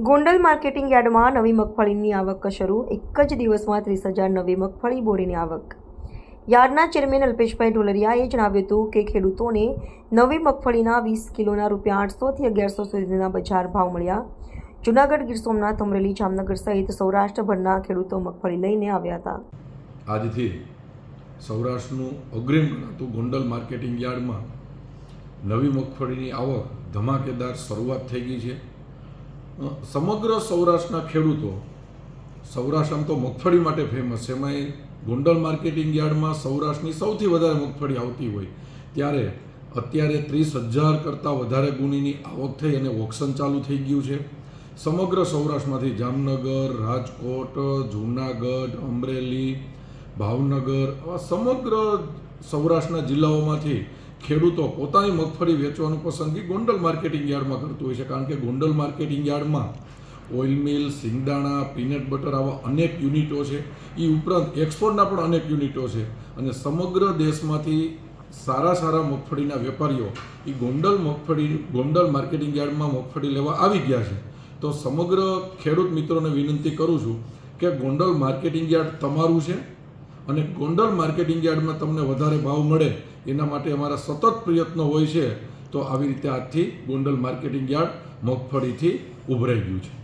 Gondal marketing યાર્ડમાં નવી મગફળીની આવક શરૂ. એક જ દિવસમાં ત્રીસ હજાર નવી મગફળી બોરીની આવક. યાર્ડના ચેરમેન અલ્પેશભાઈ ઢોલરિયાએ જણાવ્યું હતું કે ખેડૂતોને નવી મગફળીના વીસ કિલોના રૂપિયા આઠસોથી અગિયારસો સુધીના બજાર ભાવ મળ્યા. જૂનાગઢ ગીર સોમનાથ, અમરેલી, જામનગર સહિત સૌરાષ્ટ્રભરના ખેડૂતો મગફળી લઈને આવ્યા હતા. આજથી સૌરાષ્ટ્રનું અગ્રીમ ગણાતું ગોંડલ માર્કેટિંગ યાર્ડમાં નવી મગફળીની આવક ધમાકેદાર શરૂઆત થઈ ગઈ છે. સમગ્ર સૌરાષ્ટ્રના ખેડૂતો, સૌરાષ્ટ્ર તો મગફળી માટે ફેમસ છે. એમાંય ગોંડલ માર્કેટિંગ યાર્ડમાં સૌરાષ્ટ્રની સૌથી વધારે મગફળી આવતી હોય. ત્યારે અત્યારે ત્રીસ હજાર કરતાં વધારે ગુણીની આવક થઈ અને ઓક્શન ચાલુ થઈ ગયું છે. સમગ્ર સૌરાષ્ટ્રમાંથી જામનગર, રાજકોટ, જૂનાગઢ, અમરેલી, ભાવનગર, આવા સમગ્ર સૌરાષ્ટ્રના જિલ્લાઓમાંથી ખેડૂતો પોતાની મગફળી વેચવાનું પસંદગી ગોંડલ માર્કેટિંગ યાર્ડમાં કરતું હોય છે. કારણ કે ગોંડલ માર્કેટિંગ યાર્ડમાં ઓઇલ મિલ, સિંગદાણા, પીનટ બટર આવા અનેક યુનિટો છે. એ ઉપરાંત એક્સપોર્ટના પણ અનેક યુનિટો છે. અને સમગ્ર દેશમાંથી સારા સારા મગફળીના વેપારીઓ એ ગોંડલ મગફળી, ગોંડલ માર્કેટિંગ યાર્ડમાં મગફળી લેવા આવી ગયા છે. તો સમગ્ર ખેડૂત મિત્રોને વિનંતી કરું છું કે ગોંડલ માર્કેટિંગ યાર્ડ તમારું છે. અને ગોંડલ માર્કેટિંગ યાર્ડમાં તમને વધારે ભાવ મળે, એના માટે અમારા સતત પ્રયત્નો હોય છે, તો આવી રીતે આજથી ગોંડલ માર્કેટિંગ યાર્ડ મગફળીથી ઉભરાઈ ગયું છે.